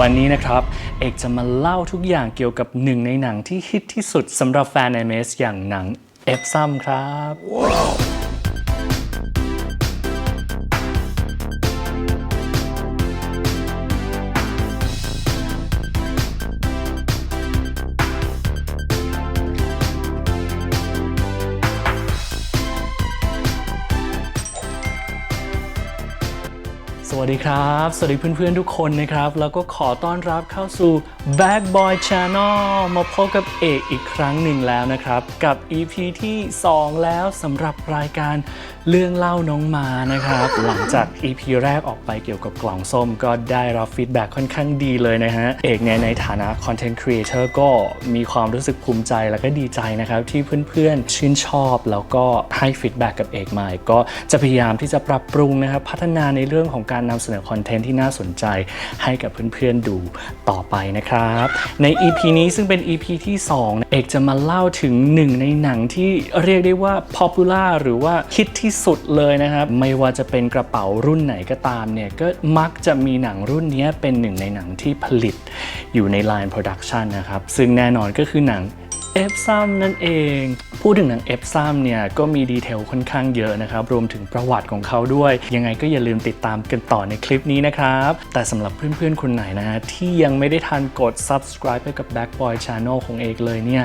วันนี้นะครับ เอกจะมาเล่าทุกอย่างเกี่ยวกับหนึ่งในหนังที่ฮิตที่สุดสำหรับแฟนไอเมสอย่างหนังเอฟซัมครับส วัสดีครับ สวัสดีเพื่อนๆทุกคนนะครับ แล้วก็ขอต้อนรับเข้าสู่ Bad Boy Channel มาพบกับเอกอีกครั้งหนึ่งแล้วนะครับ กับ EP ที่ 2 แล้วสำหรับรายการ เรื่องเล่าน้องมานะครับ หลังจาก EP แรกออกไปเกี่ยวกับกล่องส้มก็ได้รับฟีดแบ็กค่อนข้างดีเลยนะฮะ เอกเนี่ยในฐานะ Content Creator ก็มีความรู้สึกภูมิใจแล้วก็ดีใจนะครับ ที่เพื่อนๆ ชื่นชอบแล้วก็ให้ฟีดแบ็กกับเอกมาก็จะพยายามที่จะปรับปรุงนะครับ พัฒนาในเรื่องของการนำเสนอคอนเทนต์ที่น่าสนใจให้กับเพื่อนๆดูต่อไปนะครับ ใน EP นี้ซึ่งเป็น EP ที่ 2 เอกจะมาเล่าถึงหนึ่งในหนังที่เรียกได้ว่า popular หรือว่าฮิตที่สุดเลยนะครับ ไม่ว่าจะเป็นกระเป๋ารุ่นไหนก็ตามเนี่ย ก็มักจะมีหนังรุ่นนี้เป็นหนึ่งในหนังที่ผลิตอยู่ใน Line Production นะครับ ซึ่งแน่นอนก็คือหนัง เอฟซัมนั่นเอง พูดถึงหนังเอฟซัมเนี่ยก็มีดีเทลค่อนข้างเยอะนะครับ รวมถึงประวัติของเขาด้วย ยังไงก็อย่าลืมติดตามกันต่อในคลิปนี้นะครับ แต่สำหรับเพื่อนๆคนไหนนะฮะที่ยังไม่ได้ทันกด subscribe ให้กับ Back Boy Channel ของเอกเลยเนี่ย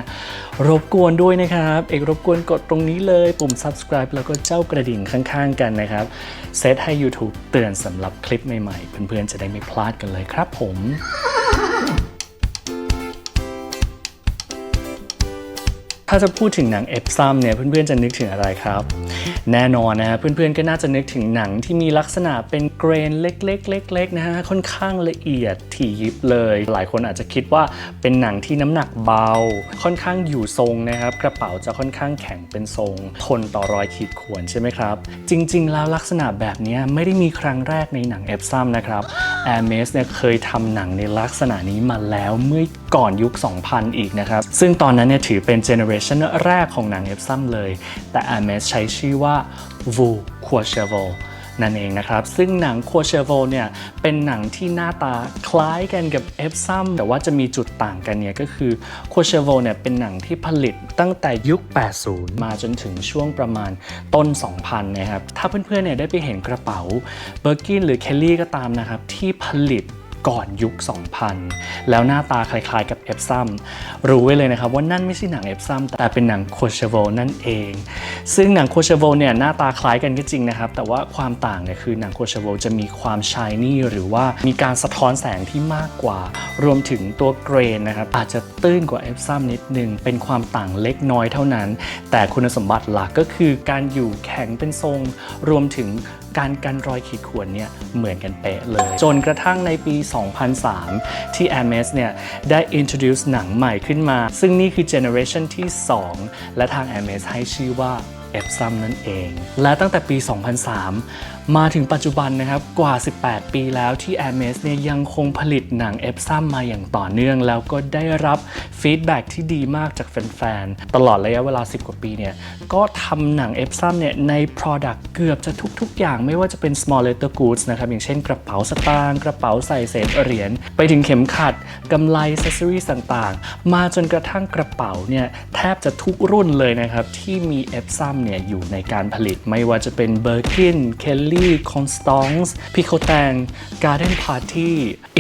รบกวนด้วยนะครับ เอกรบกวนกดตรงนี้เลยปุ่ม subscribe แล้วก็เจ้ากระดิ่งข้างๆ กันนะครับเซตให้ YouTube เตือนสำหรับคลิปใหม่ๆ เพื่อนๆจะได้ไม่พลาดกันเลยครับผม ถ้าจะพูดถึงหนังเอฟซัมเนี่ยเพื่อนๆจะนึกถึงอะไรครับ แน่นอนนะเพื่อนๆก็น่าจะนึกถึงหนังที่มีลักษณะเป็นเกรนเล็กๆๆนะฮะค่อนข้างละเอียดถี่ยิบเลย หลายคนอาจจะคิดว่าเป็นหนังที่น้ำหนักเบา ค่อนข้างอยู่ทรงนะครับ กระเป๋าจะค่อนข้างแข็งเป็นทรง ทนต่อรอยขีดข่วนใช่ไหมครับ จริง ๆ แล้วลักษณะแบบนี้ไม่ได้มีครั้งแรกในหนังเอฟซัมนะครับ a i r m e s เนี่ยเคยทำหนังในลักษณะนี้มาแล้วเมื่อก่อนยุค 2000 อีกนะครับ ซึ่งตอนนั้นเนี่ยถือเป็นเจเนอเรชันแรกของหนังเอฟซัมเลย แต่ a i r m e s ใช้ชื่อว่า Vu q u a c h e v o นั่นเองนะครับ ซึ่งหนัง q u a c h e v o เนี่ยเป็นหนังที่หน้าตาคล้ายกันกับ e p s u m แต่ว่าจะมีจุดต่างกันเนี่ยก็คือ q u a c h e v o เนี่ยเป็นหนังที่ผลิตตั้งแต่ยุค 80 มาจนถึงช่วงประมาณต้น 2000 นะครับ ถ้าเพื่อนๆเนี่ยได้ไปเห็นกระเป๋า b i r k i n หรือ Kelly ก็ตามนะครับ ที่ผลิต ก่อนยุค 2000 แล้วหน้าตาคล้ายๆกับเอฟซัมรู้ไว้เลยนะครับว่านั่นไม่ใช่หนังเอฟซัมแต่เป็นหนังโคเชโวนั่นเอง ซึ่งหนังโคเชโวเนี่ยหน้าตาคล้ายกันก็จริงนะครับ แต่ว่าความต่างเนี่ยคือหนังโคเชโวจะมีความชายนี่หรือว่ามีการสะท้อนแสงที่มากกว่า รวมถึงตัวเกรนนะครับอาจจะตื้นกว่าเอฟซัมนิดนึงเป็นความต่างเล็กน้อยเท่านั้น แต่คุณสมบัติหลักก็คือการอยู่แข็งเป็นทรงรวมถึงการกันรอยขีดข่วนเนี่ยเหมือนกันเป๊ะเลย จนกระทั่งในปี 2003 ที่ a m e s เนี่ยได้ introduce หนังใหม่ขึ้นมา ซึ่งนี่คือ generation ที่ 2 และทาง a m e s ให้ชื่อว่าเอฟซัมนั่นเอง และตั้งแต่ปี 2003 มาถึงปัจจุบันนะครับกว่า 18 ปีแล้วที่ a m e s เนี่ยยังคงผลิตหนัง e p s u m มมาอย่างต่อเนื่อง แล้วก็ได้รับฟีดแบ็กที่ดีมากจากแฟนๆ ตลอดระยะเวลา 10 กว่าปีเนี่ยก็ทำหนัง e p s u m เนี่ยใน Product เกือบจะทุกๆ อย่างไม่ว่าจะเป็น small letter goods นะครับ อย่างเช่นกระเป๋าสตางค์กระเป๋าใส่เศษเหรียญไปถึงเข็มขัดกำไล accessories ต่างๆ มาจนกระทั่งกระเป๋าเนี่ยแทบจะทุกรุ่นเลยนะครับที่มี e p s u m เนี่ยอยู่ในการผลิตไม่ว่าจะเป็นเบอร์กินเคลลี Birkin Kelly Constance Picotin Garden Party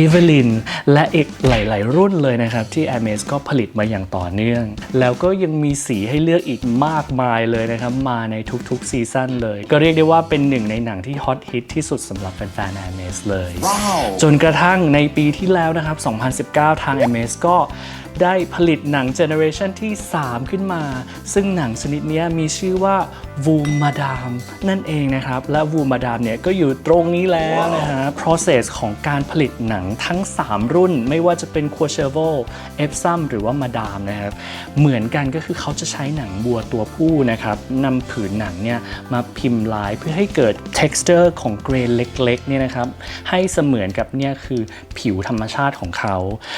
Evelyn และอีกหลาย ๆ รุ่นเลยนะครับ ที่ a m e s ก็ผลิตมาอย่างต่อเนื่อง แล้วก็ยังมีสีให้เลือกอีกมากมายเลยนะครับ มาในทุก ๆ ซีซั่นเลย ก็เรียกได้ว่าเป็นหนึ่งในหนังที่ฮอตฮิตที่สุดสำหรับแฟนๆ a m e s เลยจนกระทั่งในปีที่แล้วนะครับ 2019 ทาง a m e s ก็ได้ผลิตหนังเจเนอเรชันที่ 3 ขึ้นมา ซึ่งหนังชนิดนี้มีชื่อว่าวูมาดามนั่นเองนะครับ และวูมาดามเนี่ยก็อยู่ตรงนี้แล้วนะฮะ process ของการผลิตหนังทั้ง 3 รุ่น ไม่ว่าจะเป็น q u a c h e v o e p s u m หรือว่ามาดามนะครับ เหมือนกันก็คือเขาจะใช้หนังบัวตัวผู้นะครับนำผืนหนังเนี่ยมาพิมพ์ลายเพื่อให้เกิด texture ของเกรนเล็กๆเนี่ยนะครับ ให้เสมือนกับเนี่ยคือผิวธรรมชาติของเขา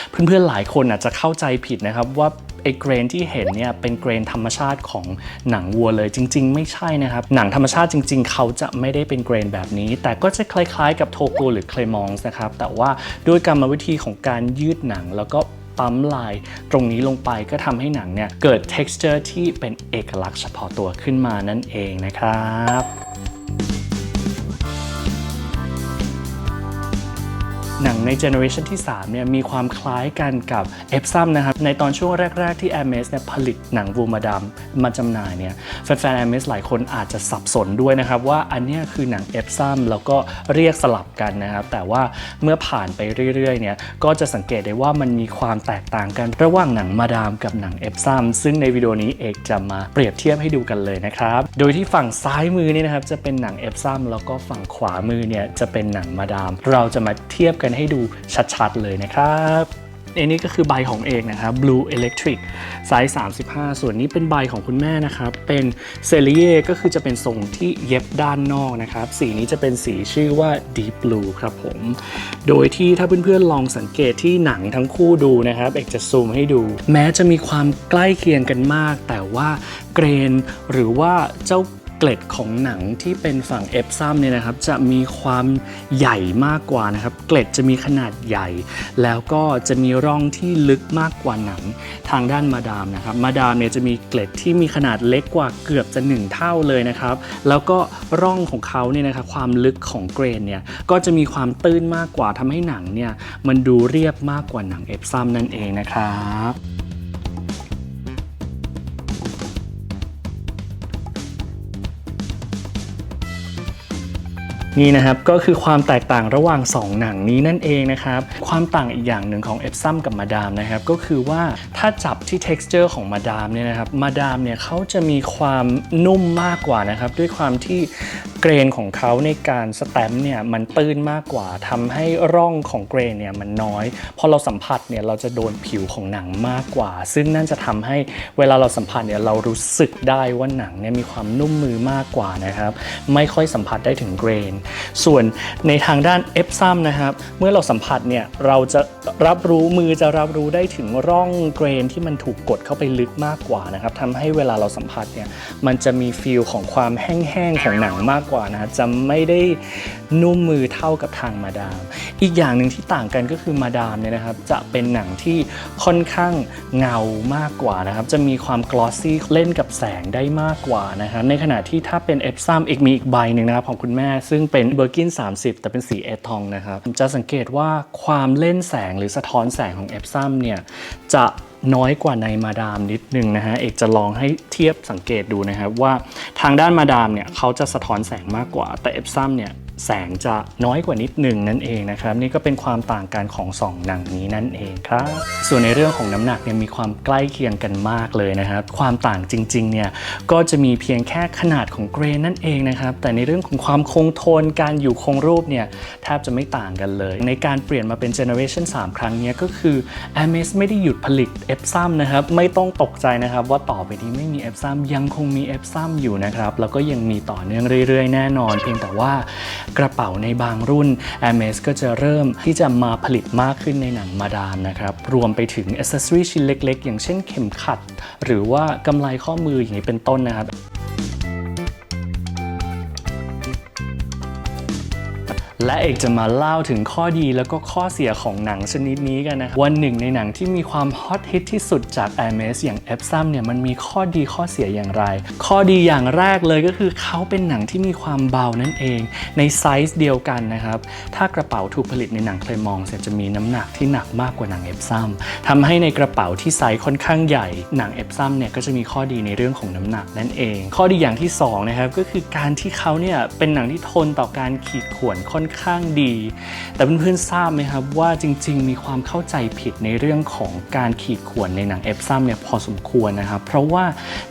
เพื่อนๆหลายคนอาจจะเข้าใจผิดนะครับว่า ไอ้เกรนที่เห็นเนี่ยเป็นเกรนธรรมชาติของหนังวัวเลยจริง ๆ ไม่ใช่นะครับ หนังธรรมชาติจริง ๆ เขาจะไม่ได้เป็นเกรนแบบนี้ แต่ก็จะคล้ายๆ กับโทโกหรือเคลมองส์นะครับแต่ว่าด้วยกรรมวิธีของการยืดหนังแล้วก็ปั๊มลายตรงนี้ลงไปก็ทำให้หนังเนี่ยเกิด texture ที่เป็นเอกลักษณ์เฉพาะตัวขึ้นมานั่นเองนะครับ หนังในเจเนอเรชันที่3เนี่ยมีความคล้ายกันกับเอฟซัมนะครับในตอนช่วงแรก ๆ ที่ a อ m e s เนี่ยผลิตหนังวูมาดามมาจำหน่ายเนี่ยแฟนๆ a อ m e s หลายคนอาจจะสับสนด้วยนะครับว่าอันนี้คือหนังเอฟซัมแล้วก็เรียกสลับกันนะครับแต่ว่าเมื่อผ่านไปเรื่อยๆเนี่ยก็จะสังเกตได้ว่ามันมีความแตกต่างกันระหว่างหนังมาดามกับหนังเอฟซัมซึ่งในวิดีโอนี้เอกจะมาเปรียบเทียบให้ดูกันเลยนะครับ โดยที่ฝั่งซ้ายมือนี่นะครับจะเป็นหนังเอฟซัมแล้วก็ฝั่งขวามือเนี่ยจะเป็นหนังมาดาม เราจะมาเทียบกันให้ดูชัดๆเลยนะครับอันนี้ก็คือใบของเอกนะครับ Blue Electric ไซส์ 35 ส่วนนี้เป็นใบของคุณแม่นะครับ เป็นเซเลียก็คือจะเป็นทรงที่เย็บด้านนอกนะครับ สีนี้จะเป็นสีชื่อว่า Deep Blue ครับผม โดยที่ถ้าเพื่อนๆลองสังเกตที่หนังทั้งคู่ดูนะครับ เอกจะซูมให้ดู แม้จะมีความใกล้เคียงกันมาก แต่ว่าเกรนหรือว่าเจ้า เกล็ดของหนังที่เป็นฝั่งเอฟซัมเนี่ยนะครับจะมีความใหญ่มากกว่านะครับ เกล็ดจะมีขนาดใหญ่ แล้วก็จะมีร่องที่ลึกมากกว่าหนังทางด้านมาดามนะครับ มาดามเนี่ยจะมีเกล็ดที่มีขนาดเล็กกว่าเกือบจะหนึ่งเท่าเลยนะครับ แล้วก็ร่องของเขาเนี่ยนะครับความลึกของเกรนเนี่ยก็จะมีความตื้นมากกว่าทำให้หนังเนี่ยมันดูเรียบมากกว่าหนังเอฟซัมนั่นเองนะครับ นี่นะครับก็คือความแตกต่างระหว่าง 2 หนังนี้นั่นเองนะครับความต่างอีกอย่างหนึ่งของเอฟซัมกับมาดามนะครับก็คือว่าถ้าจับที่ texture ของมาดามเนี่ยนะครับมาดามเนี่ยเขาจะมีความนุ่มมากกว่านะครับด้วยความที่เกรนของเขาในการสแตมป์เนี่ยมันตื้นมากกว่าทำให้ร่องของเกรนเนี่ยมันน้อยพอเราสัมผัสเนี่ยเราจะโดนผิวของหนังมากกว่า ซึ่งนั่นจะทำให้เวลาเราสัมผัสเนี่ยเรารู้สึกได้ว่าหนังเนี่ยมีความนุ่มมือมากกว่านะครับไม่ค่อยสัมผัสได้ถึงเกรนส่วนในทางด้านเอฟซัมนะครับ เมื่อเราสัมผัสเนี่ยเราจะรับรู้มือจะรับรู้ได้ถึงร่องเกรนที่มันถูกกดเข้าไปลึกมากกว่านะครับทำให้เวลาเราสัมผัสเนี่ยมันจะมีฟีลของความแห้งๆของหนังมากกว่านะจะไม่ได้ นุ่มมือเท่ากับทางมาดาม อีกอย่างหนึ่งที่ต่างกันก็คือมาดามเนี่ยนะครับ จะเป็นหนังที่ค่อนข้างเงามากกว่านะครับ จะมีความกลอสซี่เล่นกับแสงได้มากกว่านะครับในขณะที่ถ้าเป็นเอฟซัมอีกมีอีกใบหนึ่งนะครับของคุณแม่ ซึ่งเป็นเบอร์กิน30 แต่เป็นสีเอทองนะครับ จะสังเกตว่าความเล่นแสงหรือสะท้อนแสงของเอฟซัมเนี่ยจะน้อยกว่าในมาดามนิดนึงนะฮะ เอกจะลองให้เทียบสังเกตดูนะครับว่าทางด้านมาดามเนี่ยเขาจะสะท้อนแสงมากกว่า แต่เอฟซัมเนี่ย แสงจะน้อยกว่านิดหนึ่งนั่นเองนะครับ นี่ก็เป็นความต่างกันของสองหนังนี้นั่นเองครับ ส่วนในเรื่องของน้ำหนักเนี่ยมีความใกล้เคียงกันมากเลยนะครับ ความต่างจริงๆเนี่ยก็จะมีเพียงแค่ขนาดของเกรนนั่นเองนะครับ แต่ในเรื่องของความคงทนการอยู่คงรูปเนี่ยแทบจะไม่ต่างกันเลย ในการเปลี่ยนมาเป็นเจเนอเรชัน3ครั้งนี้ก็คือ a m e s ไม่ได้หยุดผลิตเอฟซัมนะครับไม่ต้องตกใจนะครับว่าต่อไปนี้ไม่มีเอฟซัมยังคงมีเอฟซัมอยู่นะครับแล้วก็ยังมีต่อเนื่องเรื่อยๆ แน่นอน เพียงแต่ว่ากระเป๋าในบางรุ่น a m e s ก็จะเริ่มที่จะมาผลิตมากขึ้นในหนังมาดามนะครับรวมไปถึงอ c c e s s o r y ชิ้นเล็ก ๆ อย่างเช่นเข็มขัด หรือว่ากำไลข้อมืออย่างนี้เป็นต้นนะครับ และเอกจะมาเล่าถึงข้อดีแล้วก็ข้อเสียของหนังชนิดนี้กันนะครับวันหนึ่งในหนังที่มีความฮอตฮิตที่สุดจาก a m e s อย่าง e p s o m เนี่ยมันมีข้อดีข้อเสียอย่างไร ข้อดีอย่างแรกเลยก็คือเขาเป็นหนังที่มีความเบานั่นเอง ในไซส์เดียวกันนะครับ ถ้ากระเป๋าถูกผลิตในหนังเคลมองเนี่ยจะมีน้ำหนักที่หนักมากกว่าหนัง e p s o m ทำให้ในกระเป๋าที่ไซส์ค่อนข้างใหญ่หนัง e p s o m เนี่ยก็จะมีข้อดีในเรื่องของน้ำหนักนั่นเอง ข้อดีอย่างที่สองนะครับก็คือการที่เขาเนี่ยเป็นหนังที่ทนต่อการขีดข่วนค่อนข้างดี แต่เพื่อนๆทราบไหมครับว่าจริง ๆ มีความเข้าใจผิดในเรื่องของการขีดข่วนในหนังเอฟซัมเนี่ยพอสมควรนะครับ เพราะว่า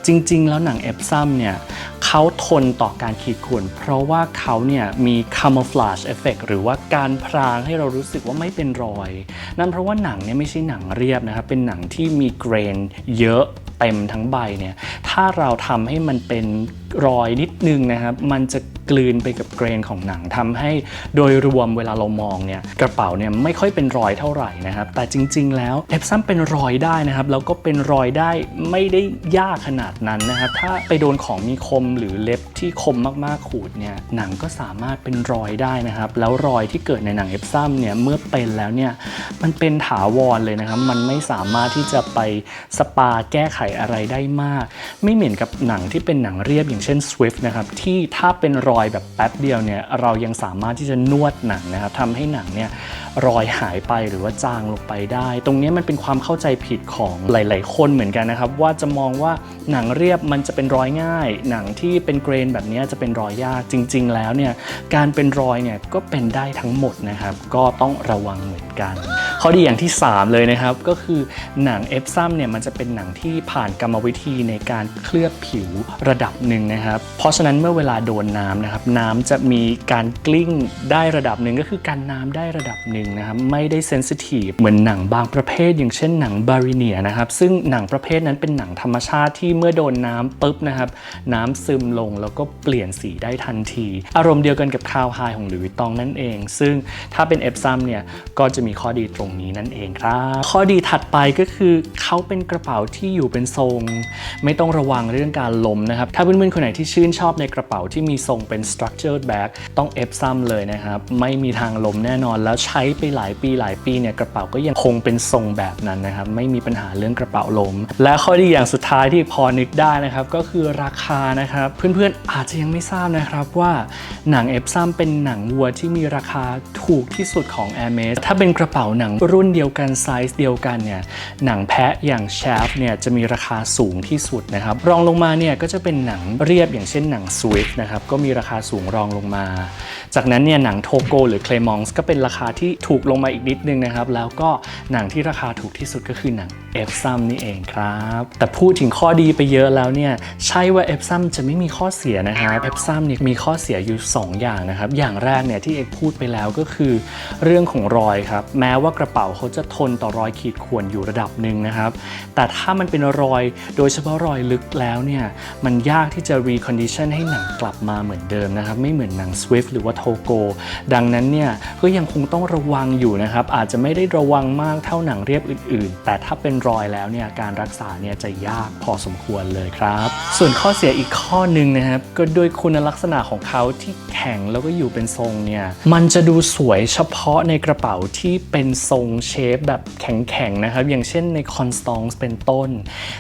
จริง ๆ แล้วหนังเอฟซัมเนี่ยเขาทนต่อการขีดข่วนเพราะว่าเขาเนี่ยมี camouflage effect หรือว่าการพรางให้เรารู้สึกว่าไม่เป็นรอย นั่นเพราะว่าหนังเนี่ยไม่ใช่หนังเรียบนะครับ เป็นหนังที่มีเกรนเยอะเต็มทั้งใบเนี่ย ถ้าเราทำให้มันเป็น รอยนิดนึงนะครับ มันจะกลืนไปกับเกรนของหนังทำให้โดยรวมเวลาเรามองเนี่ยกระเป๋าเนี่ยไม่ค่อยเป็นรอยเท่าไหร่นะครับ แต่จริง ๆ แล้วเอฟซัมเป็นรอยได้นะครับ แล้วก็เป็นรอยได้ไม่ได้ยากขนาดนั้นนะครับ ถ้าไปโดนของมีคมหรือเล็บที่คมมากๆขูดเนี่ยหนังก็สามารถเป็นรอยได้นะครับ แล้วรอยที่เกิดในหนังเอฟซัมเนี่ยเมื่อเป็นแล้วเนี่ยมันเป็นถาวรเลยนะครับ มันไม่สามารถที่จะไปสปาแก้ไขอะไรได้มาก ไม่เหมือนกับหนังที่เป็นหนังเรียบอย่างเช่น Swift นะครับที่ถ้าเป็นรอยแบบแป๊บเดียวเนี่ยเรายังสามารถที่จะนวดหนังนะครับทำให้หนังเนี่ยรอยหายไปหรือว่าจางลงไปได้ ตรงนี้มันเป็นความเข้าใจผิดของหลาย ๆ คนเหมือนกันนะครับ ว่าจะมองว่าหนังเรียบมันจะเป็นรอยง่าย หนังที่เป็นเกรนแบบนี้จะเป็นรอยยากจริง ๆ แล้วเนี่ยการเป็นรอยเนี่ยก็เป็นได้ทั้งหมดนะครับ ก็ต้องระวังเหมือนกัน ข้อดีอย่างที่ 3 เลยนะครับ ก็คือหนังเอฟซัมเนี่ยมันจะเป็นหนังที่ผ่านกรรมวิธีในการเคลือบผิวระดับหนึ่งนะครับ เพราะฉะนั้นเมื่อเวลาโดนน้ำนะครับ น้ำจะมีการกลิ้งได้ระดับหนึ่งก็คือการน้ำได้ระดับหนึ่งนะครับ ไม่ได้เซนซิทีฟเหมือนหนังบางประเภท อย่างเช่นหนังบาริเนียนะครับ ซึ่งหนังประเภทนั้นเป็นหนังธรรมชาติที่เมื่อโดนน้ำปุ๊บนะครับ น้ำซึมลงแล้วก็เปลี่ยนสีได้ทันที อารมณ์เดียวกันกับคาวไฮของหลุยส์วิตตองนั่นเอง ซึ่งถ้าเป็นเอฟซัมเนี่ยก็จะมีข้อดีตรงนี้นั่นเองครับ ข้อดีถัดไปก็คือเขาเป็นกระเป๋าที่อยู่เป็นทรง ไม่ต้องระวังเรื่องการล้มนะครับ ถ้าเพื่อนๆคนไหนที่ชื่นชอบในกระเป๋าที่มีทรงเป็น structured bag ต้องเอฟซัมเลยนะครับ ไม่มีทางล้มแน่นอนแล้วใช้ไปหลายปีหลายปีเนี่ยกระเป๋าก็ยังคงเป็นทรงแบบนั้นนะครับ ไม่มีปัญหาเรื่องกระเป๋าล้ม และข้อดีอย่างสุดท้ายที่พอนึกได้นะครับก็คือราคานะครับ เพื่อนๆอาจจะยังไม่ทราบนะครับว่าหนังเอฟซัมเป็นหนังวัวที่มีราคาถูกที่สุดของ a i r m e s ถ้าเป็นกระเป๋าหนังรุ่นเดียวกันไซส์เดียวกันเนี่ยหนังแพะอย่าง Shaft เนี่ยจะมีราคาสูงที่สุดนะครับรองลงมาเนี่ยก็จะเป็นหนังเรียบอย่างเช่นหนัง Swift นะครับก็มีราคาสูงรองลงมา จากนั้นเนี่ยหนังโทโกหรือ Claymont ก็เป็นราคาที่ถูกลงมาอีกนิดนึงนะครับแล้วก็หนังที่ราคาถูกที่สุดก็คือหนัง f s u m นี่เองครับ แต่พูดถึงข้อดีไปเยอะแล้วเนี่ยใช่ว่า f s u m จะไม่มีข้อเสียนะครับ f s u m เนี่ยมีข้อเสียอยู่ 2 อย่างนะครับอย่างแรกเนี่ยที่เอกพูดไปแล้วก็คือ เรื่องของรอยครับแม้ว่ากระเป๋าเขาจะทนต่อรอยขีดข่วนอยู่ระดับหนึ่งนะครับ แต่ถ้ามันเป็นรอยโดยเฉพาะรอยลึกแล้วเนี่ยมันยากที่จะ recondition ให้หนังกลับมาเหมือนเดิมนะครับ ไม่เหมือนหนัง Swift หรือว่า Togo ดังนั้นเนี่ยก็ยังคงต้องระวังอยู่นะครับ อาจจะไม่ได้ระวังมากเท่าหนังเรียบอื่น ๆ แต่ถ้าเป็นรอยแล้วเนี่ยการรักษาเนี่ยจะยากพอสมควรเลยครับ ส่วนข้อเสียอีกข้อหนึ่งนะครับก็ด้วยคุณลักษณะของเขาที่แข็งแล้วก็อยู่เป็นทรงเนี่ยมันจะดูสวยเฉพาะในกระเป๋าที่เป็นทรงงเชฟแบบแข็งๆนะครับ อย่างเช่นในคอนสตองเป็นต้น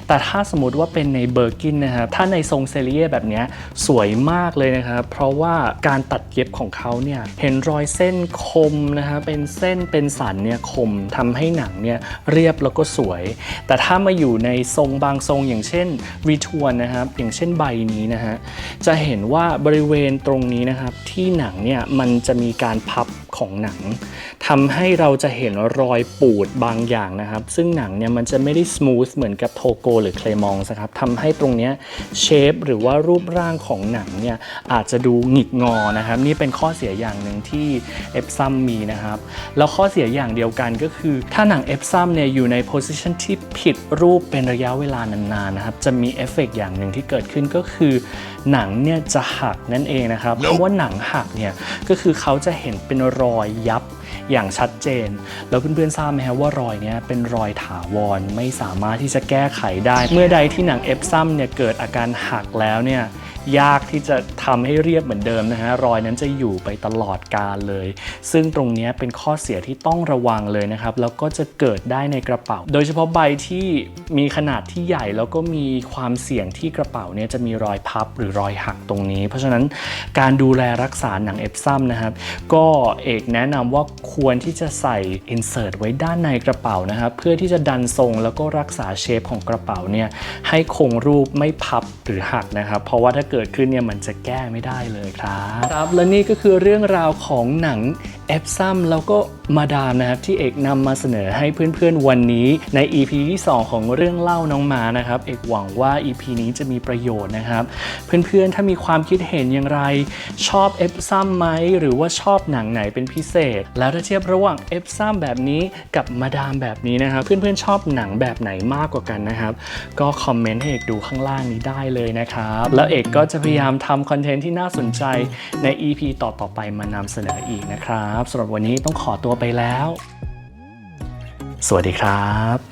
แต่ถ้าสมมติว่าเป็นในเบอร์กินนะครับ ถ้าในทรงเซเลียแบบนี้สวยมากเลยนะครับ เพราะว่าการตัดเย็บของเขาเนี่ยเห็นรอยเส้นคมนะครับ เป็นเส้นเป็นสันเนี่ยคมทำให้หนังเนี่ยเรียบแล้วก็สวย แต่ถ้ามาอยู่ในทรงบางทรงอย่างเช่นรีทวนนะครับ อย่างเช่นใบนี้นะฮะ จะเห็นว่าบริเวณตรงนี้นะครับที่หนังเนี่ยมันจะมีการพับของหนังทำให้เราจะเห็นรอยปูดบางอย่างนะครับ ซึ่งหนังเนี่ยมันจะไม่ได้ส o t h เหมือนกับโทโกหรือเคลมองนะครับทำให้ตรงเนี้ยเชฟหรือว่ารูปร่างของหนังเนี่ยอาจจะดูหงิกงอนะครับ นี่เป็นข้อเสียอย่างหนึ่งที่เอฟซัมมีนะครับ แล้วข้อเสียอย่างเดียวกันก็คือ ถ้าหนังเอฟซัมเนี่ยอยู่ในโพสิชันที่ผิดรูปเป็นระยะเวลานานๆนะครับ จะมีเอฟเฟกต์อย่างหนึ่งที่เกิดขึ้นก็คือ หนังเนี่ยจะหักนั่นเองนะครับ เพราะว่าหนังหักเนี่ยก็คือเขาจะเห็นเป็นรอยยับ อย่างชัดเจน แล้วเพื่อนๆทราบไหมครับว่ารอยนี้เป็นรอยถาวรไม่สามารถที่จะแก้ไขได้ เมื่อใดที่หนังเอฟซัมเนี่ยเกิดอาการหักแล้วเนี่ยยากที่จะทำให้เรียบเหมือนเดิมนะฮะรอยนั้นจะอยู่ไปตลอดกาลเลย ซึ่งตรงนี้เป็นข้อเสียที่ต้องระวังเลยนะครับแล้วก็จะเกิดได้ในกระเป๋า โดยเฉพาะใบที่มีขนาดที่ใหญ่แล้วก็มีความเสี่ยงที่กระเป๋าเนี่ยจะมีรอยพับหรือรอยหักตรงนี้ เพราะฉะนั้นการดูแลรักษาหนังเอฟซัมนะครับก็เอกแนะนำว่าควรที่จะใส่อินเสิร์ตไว้ด้านในกระเป๋านะครับเพื่อที่จะดันทรงแล้วก็รักษาเชฟของกระเป๋าเนี่ยให้คงรูปไม่พับหรือหักนะครับเพราะว่าถ้าเกิดขึ้นเนี่ยมันจะแก้ไม่ได้เลยครับครับและนี่ก็คือเรื่องราวของหนัง เอฟซัมแล้วก็มาดามนะครับที่เอกนำมาเสนอให้เพื่อนๆวันนี้ใน EP ที่ 2 ของเรื่องเล่าน้องมานะครับ เอกหวังว่า EP นี้จะมีประโยชน์นะครับ เพื่อนๆถ้ามีความคิดเห็นอย่างไร ชอบเอฟซัมไหมหรือว่าชอบหนังไหนเป็นพิเศษ แล้วถ้าเทียบระหว่างเอฟซัมแบบนี้กับมาดามแบบนี้นะครับ เพื่อนๆชอบหนังแบบไหนมากกว่ากันนะครับ ก็คอมเมนต์ให้เอกดูข้างล่างนี้ได้เลยนะครับแล้วเอกก็จะพยายามทำคอนเทนต์ที่น่าสนใจใน EP ต่อๆไปมานำเสนออีกนะครับครับสำหรับวันนี้ต้องขอตัวไปแล้ว สวัสดีครับ